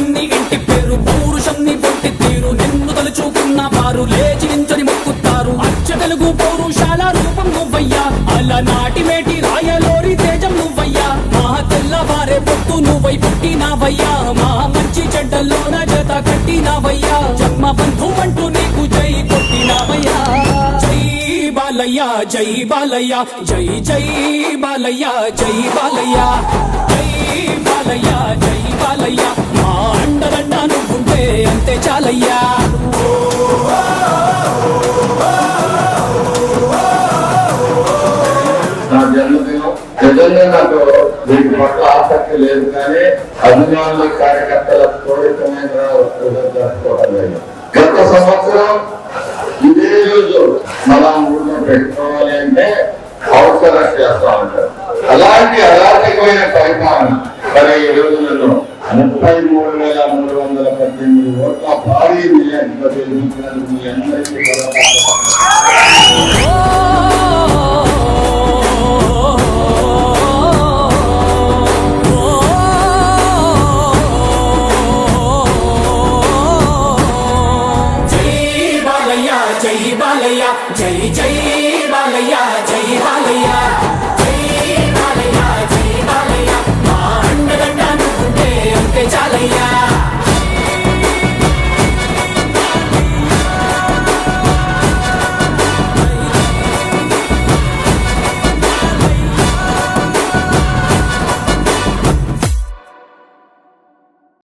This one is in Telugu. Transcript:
పురుషుణ్ణి ఇంటి పేరు పూరుషుణ్ణి పొట్టి తీరు. నిన్ను తలుచుకున్న వారు లేచి నించొని మొక్కుతారు. అచ్చ తెలుగు పౌరుషాల రూపం నువ్వయ్యా. అలా నాటి రాయలోరి తేజం నువ్వయ్యా. మా తెల్లవారే పొట్టు నువ్వై పుట్టినావయ్యా. మా మంచి చెడ్డల్లోన జత కట్టినావయ్యా. జన్మ బంధు అంటూ నీకు జై కొట్టినావయ్యా. జై బాలయ్య జై బాలయ్యా. జై జై బాలయ్య జై బాలయ్య. జై బాలయ్య అంతే నా జన్మదినం నిజంగా నాకు వీటి పట్ల ఆసక్తి లేదు కానీ అభిమానుల కార్యకర్తల పూరితమైన జరుపుకోవడం లేదు గత సంవత్సరం ఇదే రోజు మనం ఊళ్ళో పెట్టుకోవాలి అంటే అవసరం చేస్తా ఉంటారు అలాంటి అరాచకమైన పరిపాలన మరి ఈ రోజు నన్ను ముప్పై మూడు వేల మూడు వందల పద్దెనిమిది ఓట్ల భారీ విజయంతో గెలిపించినందుకు మీ అందరికీ కూడా జై బాలయ్య జై బాలయ్య జై జై బాలయ్య జై బాలయ్య